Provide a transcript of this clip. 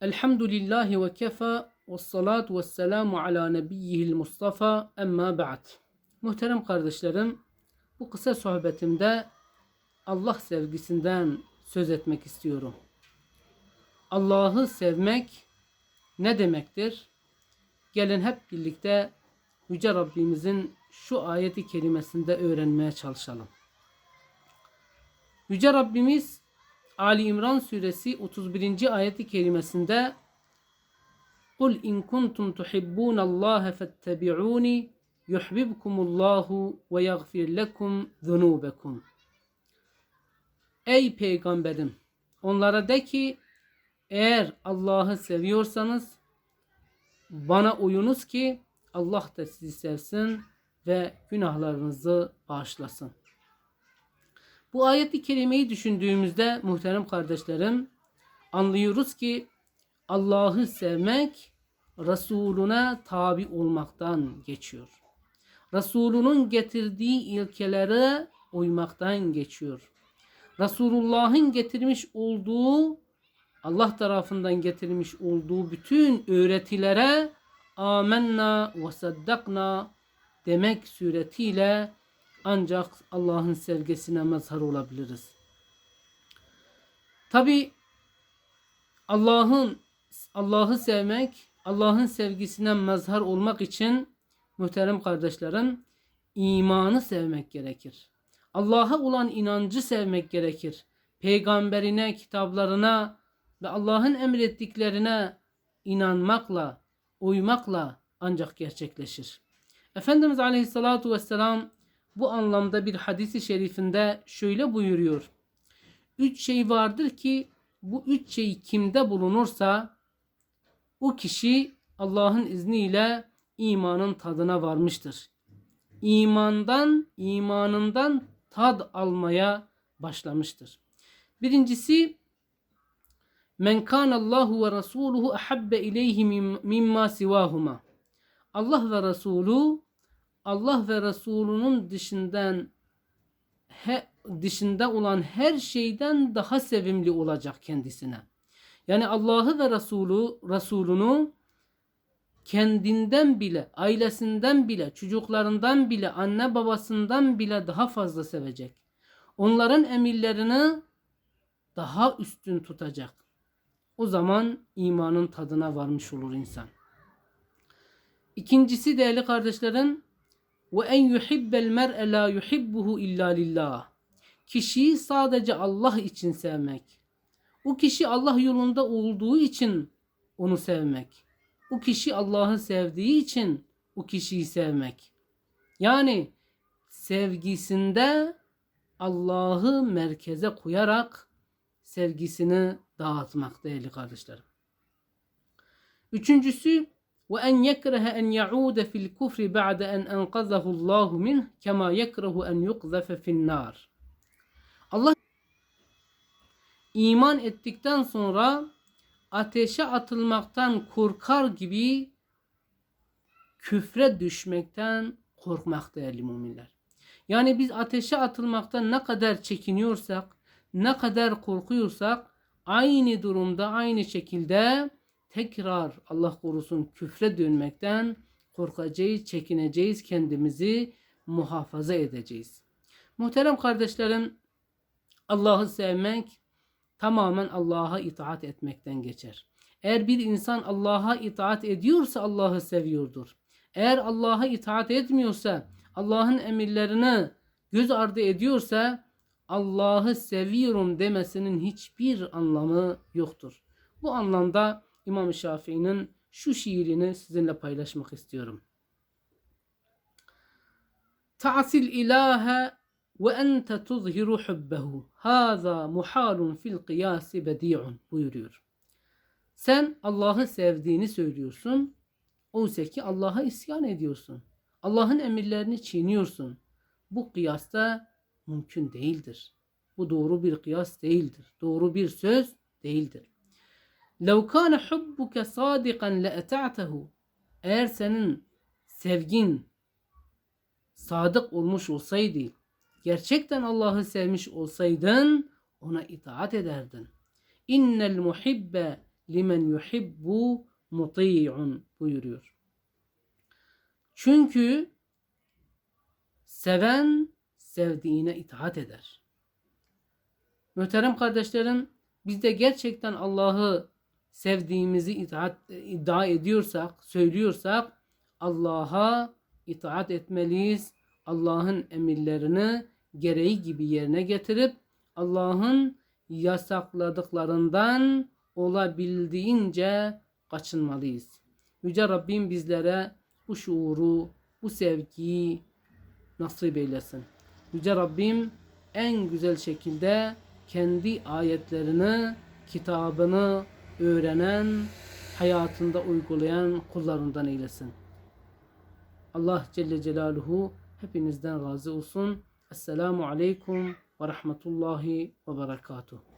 Elhamdülillahi ve kefa ve salatu ve selamu ala nebiyyihil Mustafa emma ba'd. Muhterem kardeşlerim, bu kısa sohbetimde Allah sevgisinden söz etmek istiyorum. Allah'ı sevmek ne demektir? Gelin hep birlikte Yüce Rabbimizin şu ayeti kerimesinde öğrenmeye çalışalım. Yüce Rabbimiz Ali İmran suresi 31. ayeti kerimesinde Kul in kuntum tuhibbun Allah fettebi'uni yuhibbukumullahu ve yaghfir lekum zunubekum. Ey peygamberim onlara de ki eğer Allah'ı seviyorsanız bana uyunuz ki Allah da sizi sevsin ve günahlarınızı bağışlasın. Bu ayeti kerimeyi düşündüğümüzde muhterem kardeşlerim anlıyoruz ki Allah'ı sevmek Resuluna tabi olmaktan geçiyor. Resulünün getirdiği ilkelere uymaktan geçiyor. Resulullah'ın getirmiş olduğu Allah tarafından getirmiş olduğu bütün öğretilere amenna ve saddakna demek suretiyle ancak Allah'ın sevgisine mazhar olabiliriz. Tabi Allah'ın Allah'ı sevmek, Allah'ın sevgisine mazhar olmak için muhterem kardeşlerim imanı sevmek gerekir. Allah'a olan inancı sevmek gerekir. Peygamberine, kitaplarına ve Allah'ın emrettiklerine inanmakla, uymakla ancak gerçekleşir. Efendimiz Aleyhissalatu vesselam bu anlamda bir hadisi şerifinde şöyle buyuruyor. Üç şey vardır ki bu üç şey kimde bulunursa o kişi Allah'ın izniyle imanın tadına varmıştır. İmandan, imanından tad almaya başlamıştır. Birincisi Men kana Allahu ve Rasuluhu ahabbe ileyhi mimma sivahuma. Allah ve Resulü Allah ve Resulünün dışından he, dışında olan her şeyden daha sevimli olacak kendisine. Yani Allah'ı ve Resulü Resulünü kendinden bile, ailesinden bile, çocuklarından bile, anne babasından bile daha fazla sevecek. Onların emirlerini daha üstün tutacak. O zaman imanın tadına varmış olur insan. İkincisi değerli kardeşlerim ve en yuhibbel mer'e la yuhibbuhu illa lillah. Kişiyi sadece Allah için sevmek. O kişi Allah yolunda olduğu için onu sevmek. O kişi Allah'ı sevdiği için o kişiyi sevmek. Yani sevgisinde Allah'ı merkeze koyarak sevgisini dağıtmak değerli kardeşlerim. Üçüncüsü ve en yekrehe en yaude fil kufri ba'de en enkazahu Allahu minh kema yekrehu en yukzafe fin nar. Allah iman ettikten sonra ateşe atılmaktan korkar gibi küfre düşmekten korkmak değerli müminler. Yani biz ateşe atılmaktan ne kadar çekiniyorsak, ne kadar korkuyorsak aynı durumda aynı şekilde tekrar Allah korusun küfre dönmekten korkacağız, çekineceğiz, kendimizi muhafaza edeceğiz. Muhterem kardeşlerim, Allah'ı sevmek tamamen Allah'a itaat etmekten geçer. Eğer bir insan Allah'a itaat ediyorsa Allah'ı seviyordur. Eğer Allah'a itaat etmiyorsa, Allah'ın emirlerini göz ardı ediyorsa Allah'ı seviyorum demesinin hiçbir anlamı yoktur. Bu anlamda İmam Şafii'nin şu şiirini sizinle paylaşmak istiyorum. Ta'sil ilahe ve ente tuzhiru hubbehu. Haza muhalun fil kıyasi bedi'un buyuruyor. Sen Allah'ı sevdiğini söylüyorsun. Oysa ki Allah'a isyan ediyorsun. Allah'ın emirlerini çiğniyorsun. Bu kıyasta mümkün değildir. Bu doğru bir kıyas değildir. Doğru bir söz değildir. لَوْ كَانَ حُبُّكَ صَادِقًا لَاَتَعْتَهُ Eğer senin sevgin sadık olmuş olsaydı, gerçekten Allah'ı sevmiş olsaydın, ona itaat ederdin. İnnel muhibbe limen yuhibbu muti'un buyuruyor. Çünkü seven sevdiğine itaat eder. Muhterem kardeşlerim, biz de gerçekten Allah'ı sevdiğimizi itaat iddia ediyorsak, söylüyorsak Allah'a itaat etmeliyiz. Allah'ın emirlerini gereği gibi yerine getirip Allah'ın yasakladıklarından olabildiğince kaçınmalıyız. Yüce Rabbim bizlere bu şuuru, bu sevgiyi nasip eylesin. Yüce Rabbim en güzel şekilde kendi ayetlerini, kitabını öğrenen, hayatında uygulayan kullarından eylesin. Allah Celle Celaluhu hepinizden razı olsun. Esselamu Aleyküm ve Rahmetullahi ve Berekatuhu.